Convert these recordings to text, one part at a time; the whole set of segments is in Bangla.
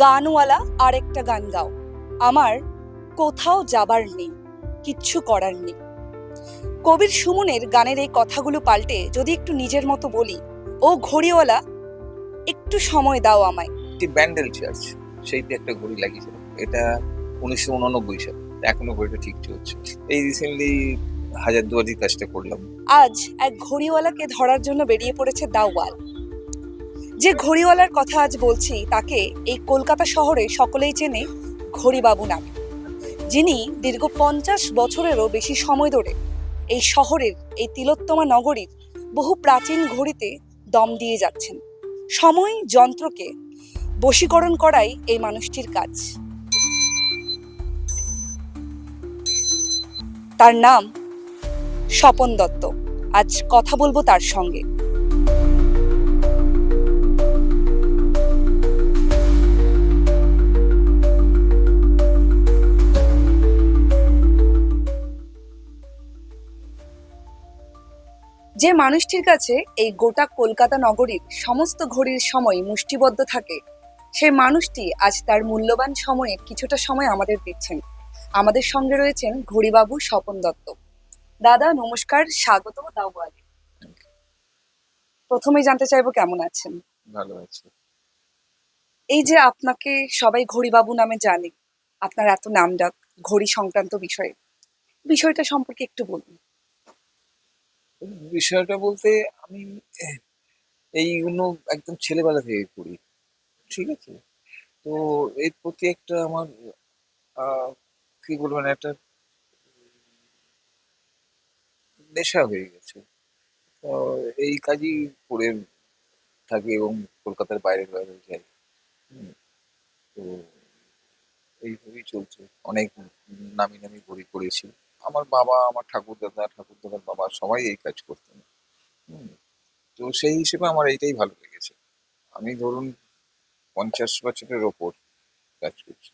গানওয়ালা আরেকটা গান গাও। আমার কোথাও যাবার নেই কিচ্ছু করার নেই। কবির সুমনের গানের এই কথাগুলো পাল্টে যদি একটু নিজের মতো বলি ও ঘড়িওয়ালা একটু সময় দাও আমায়। একটি ব্যান্ডেল চার্চ সেইতে একটা ঘড়ি লাগিয়েছিল। এটা উনিশশো উননব্বই সালে এখনও ঘড়িটা ঠিক চলছে। এই রিসেন্টলি হাজার দুয়ারির কাজটা করলাম। আজ এক ঘড়িওয়ালাকে ধরার জন্য বেরিয়ে পড়েছে দাওয়াল। যে ঘড়িওয়ালার কথা আজ বলছি, তাকে এই কলকাতা শহরে সকলেই চেনে ঘড়িবাবু নামে। যিনি দীর্ঘ পঞ্চাশ বছরেরও বেশি সময় ধরে এই শহরের, এই তিলোত্তমা নগরীর বহু প্রাচীন ঘড়িতে দম দিয়ে যাচ্ছেন। সময় যন্ত্রকে বশীকরণ করাই এই মানুষটির কাজ। তার নাম স্বপন দত্ত। আজ কথা বলব তার সঙ্গে। যে মানুষটির কাছে এই গোটা কলকাতা নগরীর সমস্ত ঘড়ির সময় মুষ্টিবদ্ধ থাকে সেই মানুষটি আজ তার মূল্যবান সময়ের কিছুটা সময় আমাদের দিচ্ছেন। আমাদের সঙ্গে রয়েছেন ঘড়িবাবু স্বপন দত্ত। দাদা নমস্কার স্বাগত দাওয়ালে। প্রথমে জানতে চাইব কেমন আছেন? ভালো আছি। এই যে আপনাকে সবাই ঘড়িবাবু নামে জানে আপনার এত নাম ডাক ঘড়ি সংক্রান্ত বিষয়ে বিষয়টা সম্পর্কে একটু বলুন। বিষয়টা বলতে আমি, এইগুলো একদম ছেলেবেলা থেকে করি, ঠিক আছে? তো এর প্রতি একটা আমার কি বলবেন একটা নেশা হয়ে গেছে। এই কাজই করে থাকি এবং কলকাতার বাইরে বাইরে যাই। তো এইভাবেই চলছে। অনেক নামি নামি ঘড়ি করেছি আমার বাবা আমার ঠাকুর দাদা ঠাকুর দাদার বাবা সবাই এই কাজ করতেন। হুম, তো সেই হিসেবে আমার এইটাই ভালো লেগেছে। আমি ধরুন পঞ্চাশ বছরের ওপর কাজ করছি।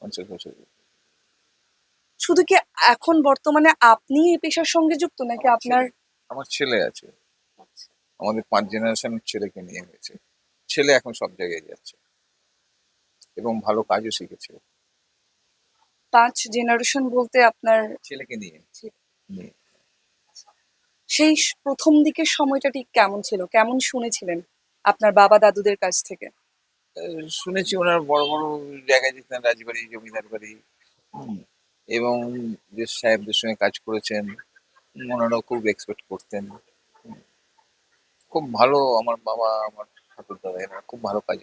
পঞ্চাশ বছরের। শুধু কি এখন বর্তমানে আপনি এই পেশার সঙ্গে যুক্ত নাকি আপনার আমার ছেলে আছে। আমাদের পাঁচ জেনারেশন ছেলেকে নিয়ে হয়েছে। ছেলে এখন সব জায়গায় যাচ্ছে। এবং ভালো কাজও শিখেছে। পাঁচ জেনারেশন বলতে আপনার ছেলেকে নিয়ে। সেই প্রথম দিকের সময়টা ঠিক কেমন ছিল? কেমন শুনেছিলেন আপনার বাবা দাদুদের কাছ থেকে? শুনেছি ওনার বড় বড় জায়গায় যেতেন রাজবাড়ি জমিদার বাড়ি এবং যে সাহেবদের সঙ্গে কাজ করেছেন ওনারাও খুব এক্সপেক্ট করতেন খুব ভালো আমার বাবা আমার ঠাকুর দাদা এরা খুব ভালো কাজ।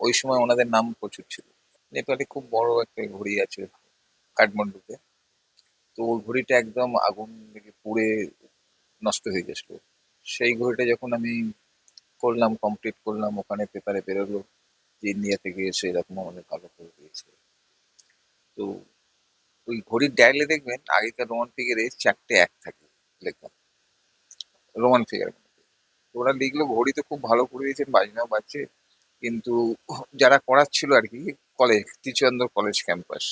ওই সময় ওনাদের নাম প্রচুর ছিল। নেপালে খুব বড় একটা ঘড়ি আছে কাঠমান্ডুতে। তো ওই ঘড়িটা একদম আগুন লেগে পুড়ে নষ্ট হয়ে গেছিল। সেই ঘড়িটা যখন আমি করলাম কমপ্লিট করলাম, ওখানে পেপারে বেরোলো যে ইন্ডিয়া থেকে এসে এরকম আমাদের ভালো করে দিয়েছে। তো ওই ঘড়ির ডায়ালে দেখবেন, আগেকার রোমান ফিগারে চারটে এক থাকে, লেখা। রোমান ফিগার ওরা লিখলো, ঘড়ি তো খুব ভালো করে দিয়েছেন বাজনাও বাজছে কিন্তু যারা করাচ্ছিল আর কি কলেজ তিচন্দ্র কলেজ ক্যাম্পাস।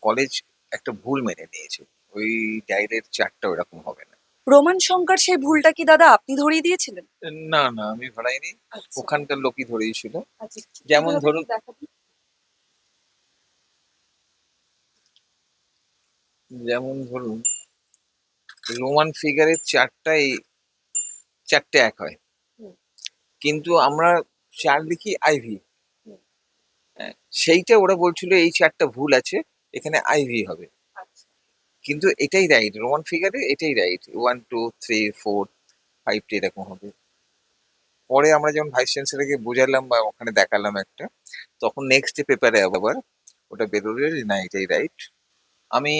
কলেজ একটা ভুল মেনে নিয়েছে। ওই ডায়ালের চারটা ওরকম হবে না। রোমান শঙ্কর সেই ভুলটা কি দাদা আপনি ধরিয়ে দিয়েছিলেন? না না আমি ভাড়াইনি ওখানকার লোকই ধরিয়েছিল আচ্ছা, যেমন ধরুন- যেমন ধরুন রোমান ফিগারের চারটাই চারটে এক হয়। কিন্তু আমরা চার লিখি আইভি। সেইটা ওরা বলছিল এই চারটা ভুল আছে এখানে আইভি হবে। আচ্ছা, কিন্তু এটাই রাইট রোমান ফিগারে এটাই right one two three four ফাইভটা এরকম হবে। পরে আমরা যখন ভাইস চ্যান্সেলারকে বোঝালাম বা ওখানে দেখালাম একটা তখন নেক্সট পেপারে আবার ওটা বেরোলে না এটাই রাইট আমি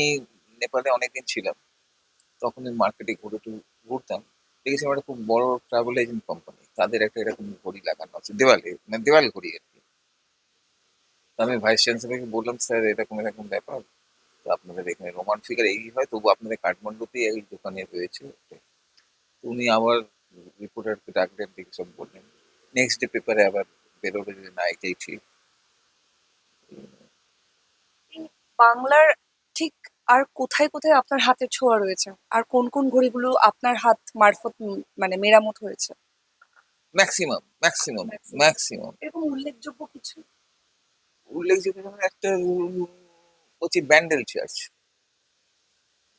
নেপালে অনেকদিন ছিলাম তখন মার্কেটে ঘুরে একটু ঘুরতাম। দেখেছি আমার একটা খুব বড় ট্রাভেল এজেন্ট কোম্পানি তাদের একটা এরকম ঘড়ি লাগানো আছে দেওয়ালে মানে দেওয়াল ঘড়ি আর তো আমি ভাইস চ্যান্সেলারকে বললাম স্যার এরকম এরকম ব্যাপার। তো আপনাদের এখানে রোমান ফিগার এই হয় তবু আপনাদের কাঠমান্ডুতেই এই দোকানে রয়েছে। উনি আবার রিপোর্টারকে ডাকলেন দেখে সব বললেন। নেক্সট ডে পেপারে আবার বেরোলো যে না এটাই ঠিক। বাংলার ঠিক আর কোথায় কোথায় আপনার হাতের ছোঁয়া রয়েছে? আর কোন কোন ঘড়িগুলো আপনার হাত মারফত মানে মেরামত হয়েছে? ম্যাক্সিমাম ম্যাক্সিমাম ম্যাক্সিমাম এরকম উল্লেখযোগ্য কিছু? উল্লেখযোগ্য একটা হচ্ছে ব্যান্ডেল চার্চ।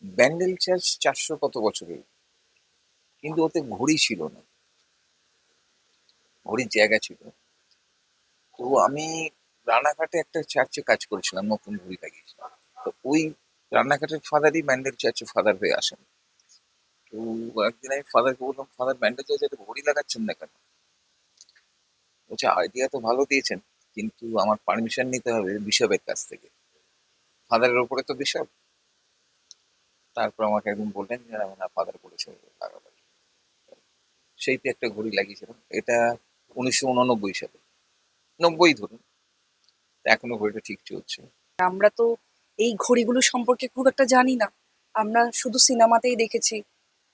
ব্যান্ডেল চার্চ চারশো কত বছরের? কিন্তু ওতে ঘড়ি ছিল না। ঘড়ির জায়গা ছিল। তো আমি রানাঘাটে একটা চার্চে কাজ করেছিলাম, নতুন ঘড়ি লাগিয়েছিলাম। তো ওই রানাঘাটের ফাদারই ব্যান্ডেল চার্চে ফাদার হয়ে আসেন। তো একদিন আমি ফাদারকে বললাম, ফাদার, ব্যান্ডেল চার্চে ঘড়ি লাগাচ্ছেন না কেন? বলছে, আইডিয়া তো ভালো দিয়েছেন। কিন্তু আমার পারমিশন নিতে হবে বিশপের কাছ থেকে। ফাদারের ওপরে তো বিশপ। তারপর আমাকে একদিন বললেন যে, না ফাদার বলেছে লাগাবার সেইতে একটা ঘড়ি লাগিয়েছিলাম। এটা উনিশশো উননব্বই সালে। নব্বই ধরুন। এখনও ঘড়িটা ঠিক চলছে। আমরা তো এই ঘড়িগুলো সম্পর্কে খুব একটা জানি না। আমরা শুধু সিনেমাতেই দেখেছি,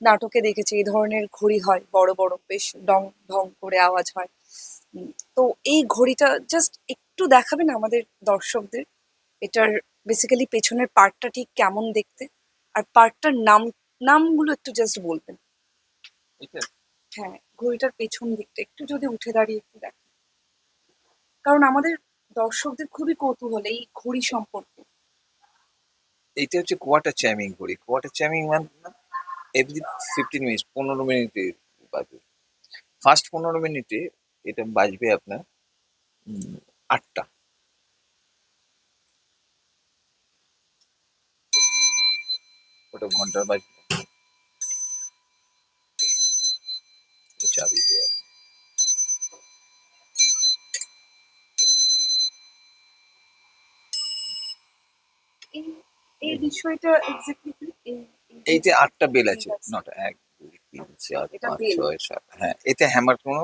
নাটকে দেখেছি, এই ধরনের ঘড়ি হয়, বড় বড়, বেশ, ডং, ঢং করে আওয়াজ হয়। তো এই ঘড়িটা জাস্ট একটু দেখাবেন আমাদের দর্শকদের এটার বেসিক্যালি পেছনের পার্টটা ঠিক কেমন দেখতে? আর পার্টটার নাম নামগুলো একটু জাস্ট বলবেন। হ্যাঁ ঘড়িটার পেছন দিকটা একটু যদি উঠে দাঁড়িয়ে একটু দেখেন। কারণ আমাদের দর্শকদের খুবই কৌতূহল এই ঘড়ি সম্পর্কে। এইটা হচ্ছে কোয়ার্টার চ্যামিং ঘড়ি। কোয়ার্টার চ্যামিং মানে এভরি ফিফটিন মিনিট পনেরো মিনিটে বাজবে ফার্স্ট পনেরো মিনিটে এটা বাজবে আপনার আটটা। ওটা ঘণ্টার বাজবে। চাবি দেওয়া এই এই বিষয়টা এক্স্যাক্টলি এইতে আটটা বেল আছে নটা এক দুই তিন চার পাঁচ ছয় সাত হ্যাঁ এতে হ্যামার কোনো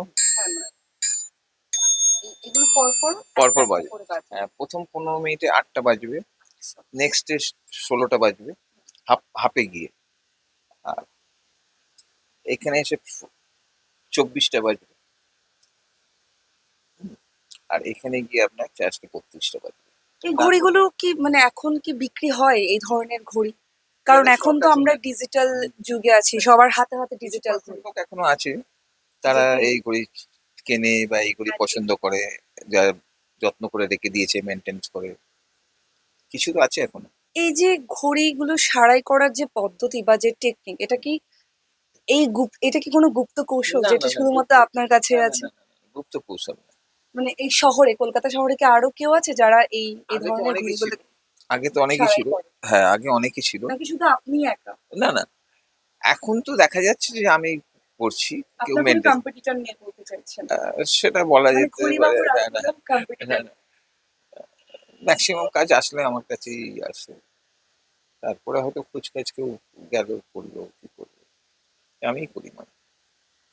এগুলো পরপর পরপর বাজে। হ্যাঁ, প্রথম পনেরো মিনিটে আটটা বাজবে নেক্সট ষোলোটা বাজবে হাফ হাফে গিয়ে। আর এখানে এসে চব্বিশটা বাজবে। আর এখানে গিয়ে আপনার চারটে বত্রিশটা বাজবে। এই ঘড়িগুলো কি মানে এখন কি বিক্রি হয় এই ধরনের ঘড়ি? কারণ এখন তো আমরা ডিজিটাল যুগে আছি সবার হাতে হাতে ডিজিটাল এখনও আছে তারা এই ঘড়ি কেনে বা এই ঘড়ি আচ্ছা। পছন্দ করে। যা যত্ন করে রেখে দিয়েছে মেনটেন্স করে। কিছু তো আছে এখনও। এই যে ঘড়িগুলো সারাই করার যে পদ্ধতি বা যে টেকনিক এটা কি এই গুপ এটা কি কোনো গুপ্ত কৌশল যেটা শুধুমাত্র আপনার কাছে আছে? গুপ্ত কৌশল মানে এই শহরে কলকাতা শহরে কি আরও কেউ আছে যারা এই এই ধরনের। আগে তো অনেকই ছিল। হ্যাঁ আগে অনেকই ছিল। নাকি শুধু আপনি একা? না না। এখন তো দেখা যাচ্ছে যে আমি করছি কেউ আপনার মেনটেন কম্পিটিটর নিয়ে বলতে চাইছেন? সেটা বলা মানে যেতে পারে ম্যাক্সিমাম কাজ আসলে আমার কাছেই আসে। তারপরে হয়তো কুচকাজ কেউ গেল করল কি করল। আমি করি না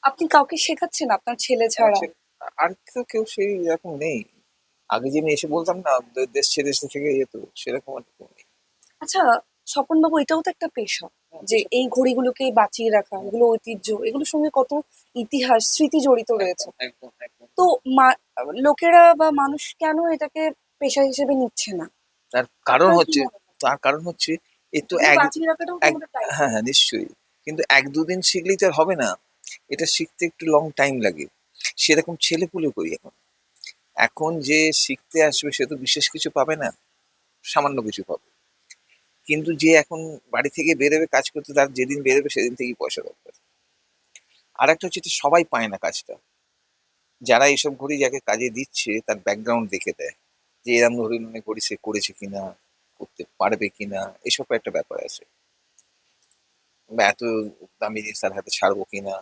আপনি কাউকে শেখাচ্ছেন আপনার ছেলে ছাড়া? আর তো কেউ সেই এরকম নেই। আগে যে আমি এসে বলতাম না দেশ ছেড়ে দেশ থেকে যেত সেরকম আর কেউ নেই। আচ্ছা স্বপন বাবু এটাও তো একটা পেশা। যে এই ঘড়িগুলোকে বাঁচিয়ে রাখা এগুলো ঐতিহ্য এগুলোর সঙ্গে কত ইতিহাস স্মৃতি জড়িত রয়েছে। তো লোকেরা বা মানুষ কেন এটাকে পেশা হিসেবে নিচ্ছে না? তার কারণ হচ্ছে তার কারণ হচ্ছে এ তো এক। হ্যাঁ হ্যাঁ নিশ্চয়ই। কিন্তু এক দুদিন শিখলেই তো আর হবে না। এটা শিখতে একটু লং টাইম লাগে। সেরকম ছেলে পুলে করি এখন। এখন যে শিখতে আসবে সে তো বিশেষ কিছু পাবে না। সামান্য কিছু পাবে। কিন্তু যে এখন বাড়ি থেকে বেরোবে, কাজ করতে তার যেদিন বেরোবে সেদিন থেকেই পয়সা দরকার। আর একটা হচ্ছে সবাই পায় না কাজটা। যারা এইসব ঘড়ি যাকে কাজে দিচ্ছে, তার ব্যাকগ্রাউন্ড দেখে দেয় যে এরম ধরুন মানে ঘড়ি সে করেছে কিনা, করতে পারবে কিনা, এসব একটা ব্যাপার আছে। বা এত দামি জিনিস তার হাতে ছাড়বো কিনা,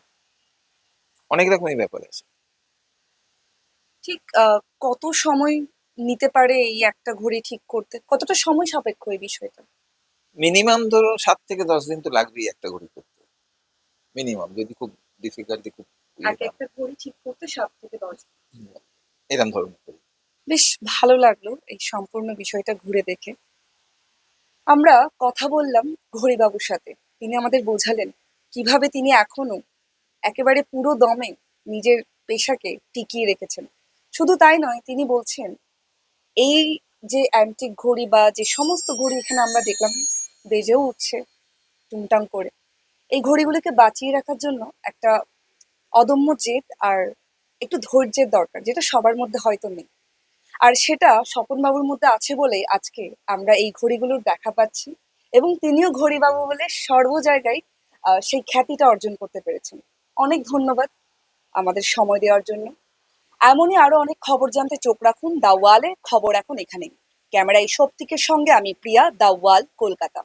অনেক রকমই ব্যাপার আছে। ঠিক কত সময় নিতে পারে এই একটা ঘড়ি ঠিক করতে? কতটা সময় সাপেক্ষ এই বিষয়টা? মিনিমাম ধরো সাত থেকে দশ দিন তো লাগবেই একটা ঘড়ি করতে মিনিমাম যদি খুব ডিফিকাল্টি খুব এক একটা ঘড়ি ঠিক করতে সাত থেকে দশ দিন। ধরনের ঘড়ি। বেশ ভালো লাগল এই সম্পূর্ণ বিষয়টা ঘুরে দেখে আমরা কথা বললাম ঘড়িবাবুর সাথে তিনি আমাদের বোঝালেন কীভাবে তিনি এখনও একেবারে পুরো দমে নিজের পেশাকে টিকিয়ে রেখেছেন শুধু তাই নয় তিনি বলছেন এই যে অ্যান্টিক ঘড়ি বা যে সমস্ত ঘড়ি এখানে আমরা দেখলাম বেজেও উঠছে টুংটাং করে। এই ঘড়িগুলোকে বাঁচিয়ে রাখার জন্য একটা অদম্য জেদ আর একটু ধৈর্যের দরকার, যেটা সবার মধ্যে হয়তো নেই। আর সেটা স্বপনবাবুর মধ্যে আছে বলেই আজকে আমরা এই ঘড়িগুলোর দেখা পাচ্ছি এবং তিনিও ঘড়িবাবু বলে সর্ব জায়গায় সেই খ্যাতিটা অর্জন করতে পেরেছেন। অনেক ধন্যবাদ আমাদের সময় দেওয়ার জন্য। এমনই আরও অনেক খবর জানতে চোখ রাখুন। দা ওয়ালে খবর এখন এখানেই। ক্যামেরায় সপ্তিকের সঙ্গে আমি প্রিয়া দা ওয়াল কলকাতা।